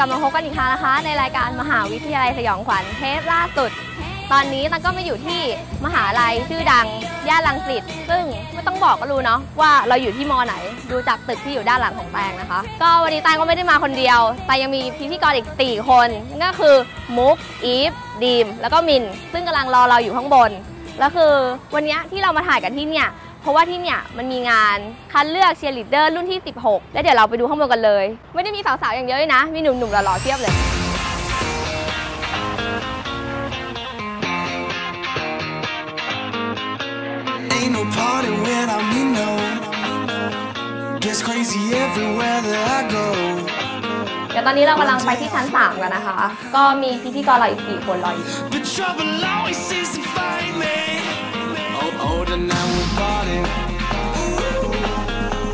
กลับมาพบกันอีกครั้งนะคะ ในรายการมหาวิทยาลัยสยองขวัญเทปล่าสุด ตอนนี้ตันก็มาอยู่ที่มหาลัยชื่อดังย่านรังสิตซึ่งไม่ต้องบอกก็รู้เนาะว่าเราอยู่ที่มอไหนดูจากตึกที่อยู่ด้านหลังของแตงนะคะ ก็วันนี้แตงก็ไม่ได้มาคนเดียวแต่ยังมีพิธีกรอีก 4 คนนั่นก็คือมุกอีฟดีมแล้วก็มิน ซึ่งกำลังรอเราอยู่ข้างบนแล้วคือวันนี้ที่เรามาถ่ายกันที่เนี่ย เพราะว่าที่เนี่ยมันมีงานคัดเลือกเชียร์ลีดเดอร์รุ่นที่ 16 แล้วเดี๋ยวเราไปดูข้างบนกันเลย ไม่ได้มีสาวๆอย่างเดียวด้วยนะ มีหนุ่มๆหล่อๆเทียบเลย Ain't no party without me, no. Gets crazy everywhere that I go. เดี๋ยวตอนนี้เรากำลังไปที่ชั้น 3 กันนะคะ ก็มีพิธีกรเราอีก 4 คนรออยู่ But trouble always seems to find me. Oh, oh, tonight we're partying.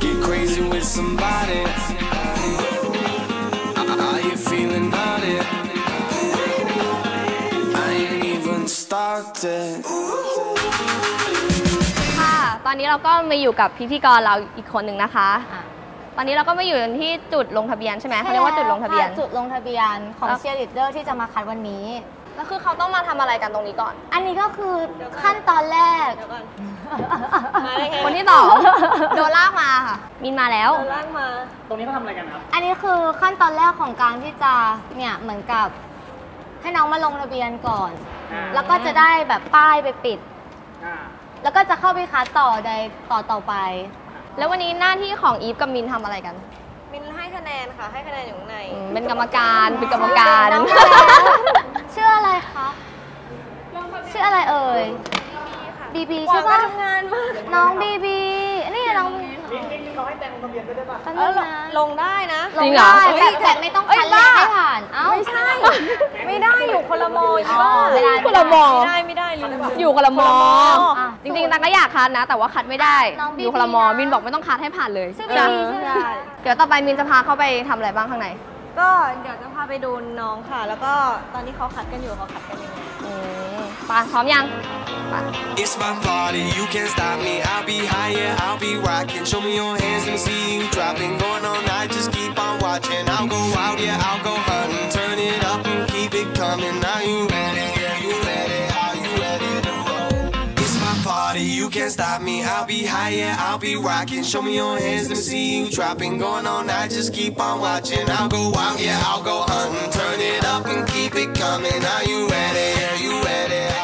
Get crazy with somebody. Are you feeling naughty? I ain't even started. ค่ะ ตอนนี้เราก็มาอยู่กับพิธีกรเราอีกคนหนึ่งนะคะ ตอนนี้เราก็มาอยู่ที่จุดลงทะเบียนใช่ไหมเขาเรียกว่าจุดลงทะเบียนค่จุดลงทะเบียนของแล้วเชียร์ลีดเดอร์ที่จะมาคัดวันนี้ แล้วคือเขาต้องมาทำอะไรกันตรงนี้ก่อน อันนี้ก็คือขั้นตอนแรก คนที่สองโดนลากมาค่ะ มินมาแล้วตรงนี้เขาทำอะไรกันครับ อันนี้คือขั้นตอนแรกของการที่จะเนี่ยเหมือนกับ ให้น้องมาลงทะเบียนก่อน อ่า แล้วก็จะได้แบบป้ายไปปิด อ่าแล้วก็จะเข้าไปคัดต่อในต่อต่อไป แล้ววันนี้หน้าที่ของอีฟกับมินทำอะไรกันมินให้คะแนนค่ะ ให้คะแนนอยู่ข้างใน อืมเป็นกรรมการเป็นกรรมการ น้องมาแล้วชื่ออะไรคะชื่ออะไรเอ่ย บีบีใช่ปะทำงานมากน้องบีบีนี่น้องลิงก์ลิงก์ลิงก์เขาให้แตงลงทะเบียนด้วยได้ป่ะแป๊บเอนึองนะลงได้นะจริงเหรอลได้แต่แต่ไม่ต้องคัดเลือกให้ผ่านเอ้าไม่ใช่ ไม่ได้อยู่คนละมออีอ๋บ้าอไม่ได้คนละมอไม่ได้ไม่ได้ลืมอยู่คนละมออะจริงๆตังก็อยากคัดนะ แต่ว่าคัดไม่ได้น้องบีบีอยู่คนละมอนะมินบอกไม่ต้องคัดให้ผ่านเลยชื่อบีบีใช่ไหมเดี๋ยวต่อไปมินจะพาเข้าไปทำอะไรบ้างข้างในก็เดี๋ยวจะพาไปดูน้องค่ะ แล้วก็ตอนนี้เขาคัดกันอยู่เขาคัดกันยัง ไง อืมปาพร้อมยังไป It's my party, you can't stop me. I'll be high, yeah, I'll be rocking. Show me your hands, let me see you dropping. Going all night, just keep on watching. I'll go out, yeah, I'll go hunting. Turn it up and keep it coming. Are you ready? Yeah, you ready? Are you ready to roll? It's my party, you can't stop me. I'll be high, yeah, I'll be rocking. Show me your hands, let me see you dropping. Going all night, just keep on watching. I'll go out, yeah, I'll go hunting. Turn it up and keep it coming. Are you ready? Yeah, you ready?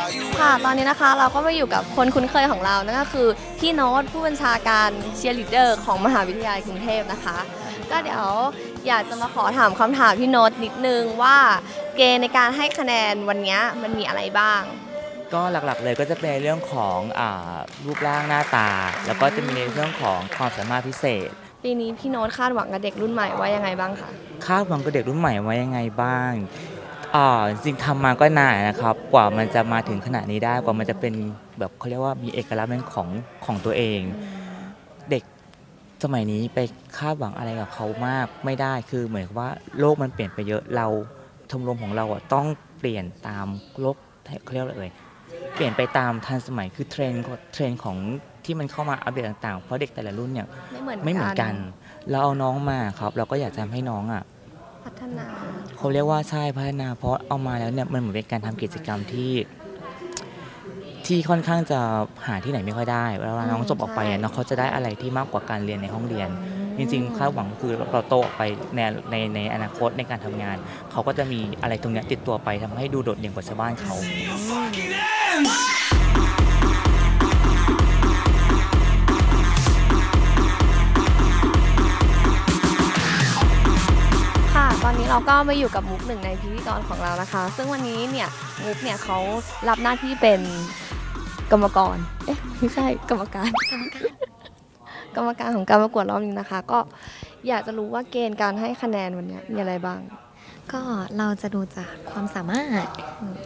Are you ค่ะ ตอนนี้นะคะเราก็มาอยู่กับคนคุ้นเคยของเรา นั่นก็คือพี่โน้ตผู้บัญชาการเชียร์ลีดเดอร์ของมหาวิทยาลัยกรุงเทพนะคะ ก็เดี๋ยวอยากจะมาขอถามคำถามพี่โน้ตนิดนึงว่าเกณฑ์ในการให้คะแนนวันนี้มันมีอะไรบ้าง ก็หลักๆเลยก็จะเป็นในเรื่องของอารูปร่างหน้าตา แล้วก็จะมีในเรื่องของความสามารถพิเศษ ปีนี้พี่โน้ตคาดหวังกับเด็กรุ่นใหม่ว่ายังไงบ้างคะ คาดหวังกับเด็กรุ่นใหม่ว่ายังไงบ้าง อ่าจริงๆทำมาก็นานนะครับ กว่ามันจะมาถึงขนาดนี้ได้กว่ามันจะเป็นแบบเขาเรียกว่ามีเอกลักษณ์เป็นของของตัวเอง เด็กสมัยนี้ไปคาดหวังอะไรกับเขามากไม่ได้คือเหมือนกับว่าโลกมันเปลี่ยนไปเยอะเราชมรมของเราอะต้องเปลี่ยนตามโลกเขาเรียกว่าอะไรเอ่ยเปลี่ยนไปตามทันสมัยคือเทรนด์เทรนด์ของที่มันเข้ามาอัปเดตต่างๆ เพราะเด็กแต่ละรุ่นเนี่ยไม่เหมือนไม่เหมือนกันเราเอาน้องมาครับ เราก็อยากจะให้น้องอะ พัฒนาเขาเรียกว่าใช่พัฒนา เพราะเอามาแล้วเนี่ยมันเหมือนเป็นการทำกิจกรรมที่ ที่ค่อนข้างจะหาที่ไหนไม่ค่อยได้เวลาน้องจบออกไปอะน้องเขาจะได้อะไรที่มากกว่าการเรียนในห้องเรียน จริงๆคาดหวังคือเราโตออกไปในในในอนาคตในการทำงาน เขาก็จะมีอะไรตรงเนี้ยติดตัวไปทำให้ดูโดดเด่นกว่าชาวบ้านเขา เราก็มาอยู่กับมุกหนึ่งในพิธีกรของเรานะคะ ซึ่งวันนี้เนี่ยมุกเนี่ยเขารับหน้าที่เป็นกรรมกร เอ๊ะไม่ใช่กรรมการ กรรมการของการประกวดรอบนี้นะคะ ก็อยากจะรู้ว่าเกณฑ์การให้คะแนนวันเนี้ยมีอะไรบ้าง ก็เราจะดูจากความสามารถ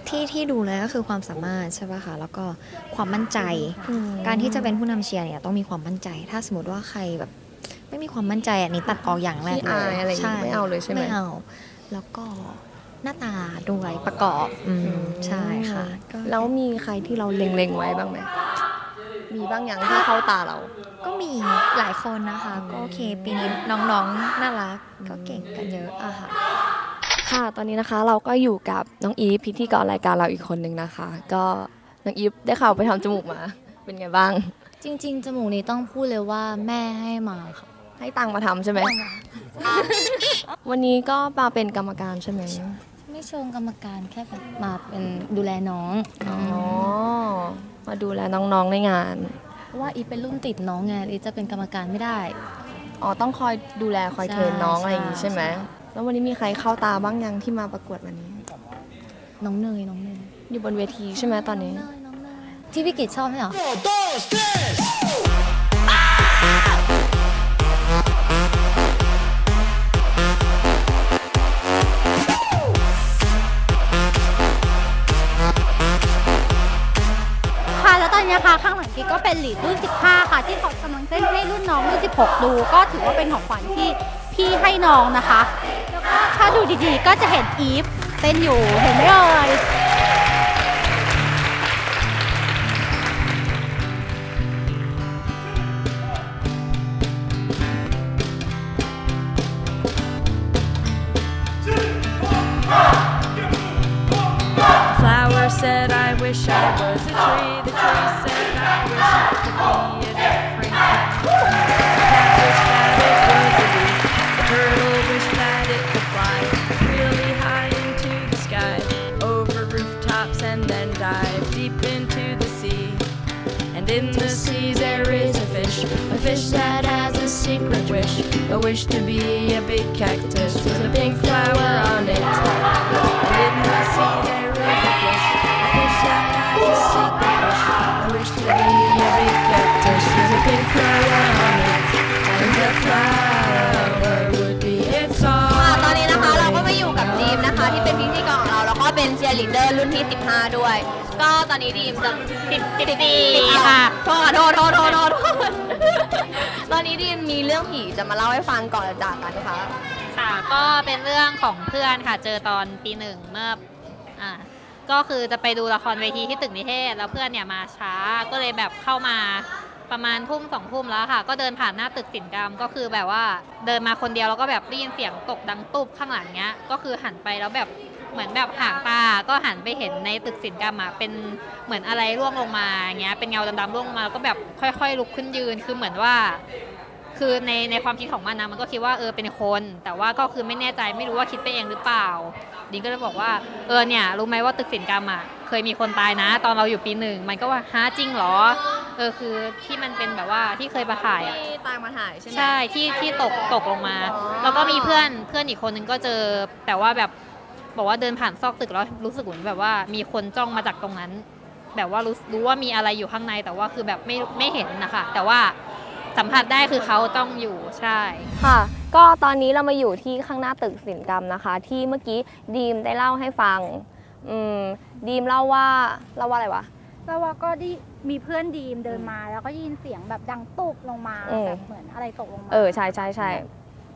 ที่ที่ดูเลยก็คือความสามารถใช่ป่ะคะแล้วก็ความมั่นใจ การที่จะเป็นผู้นำเชียร์เนี่ยต้องมีความมั่นใจ ถ้าสมมติว่าใครแบบ ไม่มีความมั่นใจอันนี้ตัดออกอย่างแรกขี้เลอายยอะไรอย่างงี้ไม่เอาเลยใช่ไหมไม่เอา แล้วก็หน้าตาด้วยประกอบอืมใช่ค่ะก็แล้วมีใครที่เราเล็งๆไว้บ้างไหมมีบ้างอย่างที่เข้าตาเรา ก็มีหลายคนนะคะ ก็โอเคปีนี้น้องๆน่ารักก็เก่งกันเยอะอะค่ะค่ะ ตอนนี้นะคะเราก็อยู่กับน้องอีฟพิธีกรรายการเราอีกคนนึงนะคะ ก็น้องอีฟได้ข่าวไปทำจมูกมา เป็นไงบ้าง จริง ๆ จมูกนี้ต้องพูดเลยว่าแม่ให้มาค่ะ ให้ตังค์มาทำใช่ไหม วันนี้ก็มาเป็นกรรมการใช่ไหม ไม่เชิงกรรมการแค่แบบมาเป็นดูแลน้องอ๋อ มาดูแลน้องๆในงาน เพราะว่าอีฟเป็นรุ่นติดน้องไงอีฟจะเป็นกรรมการไม่ได้ อ๋อ ต้องคอยดูแลคอยเทรนน้องอะไรอย่างงี้ใช่ใช่ไหม แล้ววันนี้มีใครเข้าตาบ้างยังที่มาประกวดวันนี้ น้องเนยน้องเนยอยู่บนเวทีใช่ไหมตอนนี้เนยน้องเนยที่พี่กิตชอบไหมเหรอ นะคะ ข้างหลังกิ๊กก็เป็นหลีดรุ่น 15 ค่ะ ที่เขากำลังเต้นให้รุ่นน้องรุ่น 16 ดู ก็ถือว่าเป็นของขวัญที่พี่ให้น้องนะคะ แล้วก็ถ้าดูดีๆ ก็จะเห็นอีฟเต้นอยู่เห็นไหมเอ่ย wish I was a tree. The tree said, I wish I could be a different kind. Cat wished that it was a bee. The turtle wished that it could fly really high into the sky, over rooftops and then dive deep into the sea. And in the sea there is a fish, a fish that has a secret wish, a wish to be a big cactus with a pink flower on it. A wish to be a big cactus with a pink flower on it. And the flower would be its ค่ะ all. ตอนนี้นะคะเราก็มาอยู่กับดีมนะคะ ที่เป็นพิธีกรของเราแล้วก็เป็นเชียร์ลีดเดอร์รุ่นที่ 15 ด้วย ก็ตอนนี้ดีมจะ10 14ค่ะ โทษค่ะโทษโทษโทษโทษโทษตอนนี้ดีมมีเรื่องผีจะมาเล่าให้ฟังก่อนจะจากกันค่ะ ค่ะก็เป็นเรื่องของเพื่อนค่ะ เจอตอนปีหนึ่งเมื่ออ่า ก็คือจะไปดูละครเวทีที่ตึกนิเทศ แล้วเพื่อนเนี่ยมาช้าก็เลยแบบเข้ามาประมาณทุ่มสองทุ่มแล้วค่ะ ก็เดินผ่านหน้าตึกสินกรรมก็คือแบบว่าเดินมาคนเดียวแล้วก็แบบได้ยินเสียงตกดังตุบข้างหลังเนี้ย ก็คือหันไปแล้วแบบเหมือนแบบห่างตาก็หันไปเห็นในตึกสินกรรมอะเป็นเหมือนอะไรร่วงลงมาเงี้ยเป็นเงาดำๆร่วงมาแล้วก็แบบค่อย ๆ ลุกขึ้นยืนคือเหมือนว่า คือในในความคิดของมันนะมันก็คิดว่าเออเป็นคน แต่ว่าก็คือไม่แน่ใจไม่รู้ว่าคิดไปเองหรือเปล่า ดิงก็เลยบอกว่าเออเนี่ยรู้ไหมว่าตึกสินกรรมอะเคยมีคนตายนะ ตอนเราอยู่ปีหนึ่งมันก็ว่าฮะจริงเหรอเออคือที่มันเป็นแบบว่าที่เคยมาถ่ายอะที่ตายมาถ่ายใช่ไหมใช่ที่ที่ตกตกลงมาอ๋อแล้วก็มีเพื่อนเพื่อนอีกคนนึงก็เจอ แต่ว่าแบบบอกว่าเดินผ่านซอกตึกแล้วรู้สึกเหมือนแบบว่ามีคนจ้องมาจากตรงนั้น แบบว่ารู้รู้ว่ามีอะไรอยู่ข้างในแต่ว่าคือแบบไม่ไม่เห็นนะคะแต่ว่า สัมผัสได้คือเขาต้องอยู่ใช่ ค่ะ ก็ตอนนี้เรามาอยู่ที่ข้างหน้าตึกศิลปกรรมนะคะ ที่เมื่อกี้ดีมได้เล่าให้ฟัง อืมดีมเล่าว่าเล่าว่าอะไรวะ แล้วว่าก็ได้มีเพื่อนดีมเดินมาแล้วก็ได้ยินเสียงแบบดังตุบลงมาอืม แบบเหมือนอะไรตกลงมา เออใช่ใช่ใช่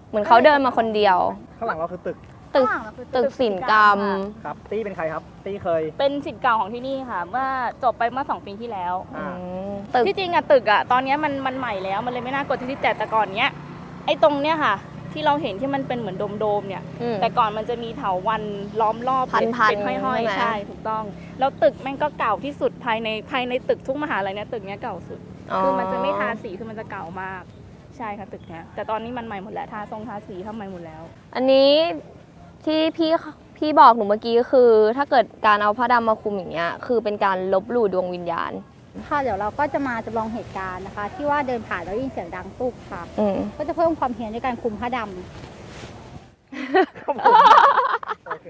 เหมือนเขาเดินมาคนเดียว ข้างหลังเราคือตึก ตึกข้างหลังเราคือตึกศิลปกรรม ครับ ตี้เป็นใครครับ ตี้เคย เป็นสิทธิ์เก่าของที่นี่ค่ะ เมื่อจบไปเมื่อ2ปีที่แล้วอืมตึก ที่จริงอะตึกอะตอนเนี้ยมันมันใหม่แล้วมันเลยไม่น่ากลัวที่แต่แต่ก่อนเนี้ยไอ้ตรงเนี้ยค่ะ ที่เราเห็นที่มันเป็นเหมือนโดมๆเนี่ยอืมแต่ก่อนมันจะมีเถาวันล้อมรอบพันๆเป็นห้อยใช่ไหม ๆใช่ถูกต้อง แล้วตึกแม่งก็เก่าที่สุดภายในภายในตึกทุกมหาลัยเนี่ยตึกเนี้ยเก่าสุด คือมันจะไม่ทาสีคือมันจะเก่ามาก ใช่ค่ะตึกเนี้ยแต่ตอนนี้มันใหม่หมดแล้วทาทรงทาสีทำใหม่หมดแล้ว อันนี้ ที่พี่พี่บอกหนูเมื่อกี้คือ ถ้าเกิดการเอาผ้าดำมาคลุมอย่างเงี้ยคือเป็นการลบหลู่ดวงวิญญาณ ค่ะเดี๋ยวเราก็จะมาจำลองเหตุการณ์นะคะ ที่ว่าเดินผ่านแล้วได้ยินเสียงดังตุบค่ะ อืมก็จะเพิ่มความเฮี้ยนด้วยการคลุมผ้าดำ โอเค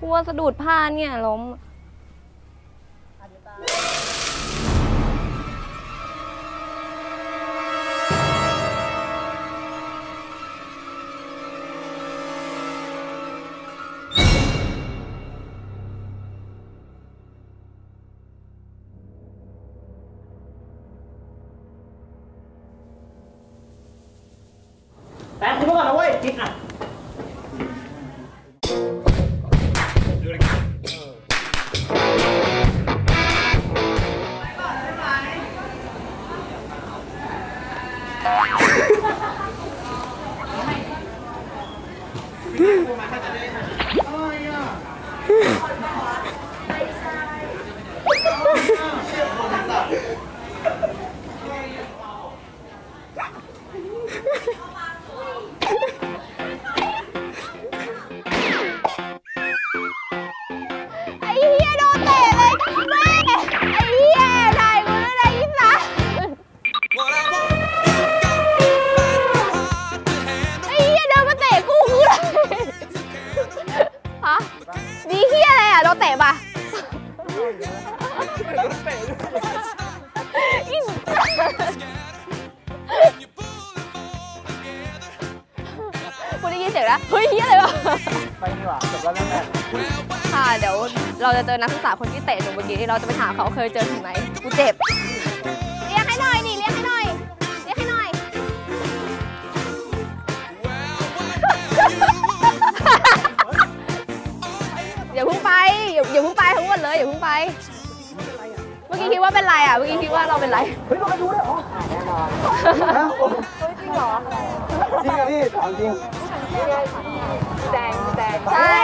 กลัวสะดุดผ้าเนี่ยล้มแต่คุณก่อนนะเว้ยจิบอะะไรอะโดนเตะปะอีกูได้ยินเสียงแล้วเฮ้ยเหี้ยอะไรวะไปดีกว่าจบแล้วแม่ค่ะเดี๋ยวเราจะเจอนักศึกษาคนที่เตะหนูเมื่อกี้เราจะไปถามเขาเคยเจอถึงไหนกูเจ็บ อย่าเพิ่งไปอย่าอย่าเพิ่งไปทั้งหมดเลยอย่าเพิ่งไป เมื่อกี้คิดว่าเป็นไรอะ เมื่อกี้คิดว่าเราเป็นไร เฮ้ยเราไปดูได้เหรอแน่นอนจริงเหรอ จริงเหรอพี่ถามจริงแดงแดงใช่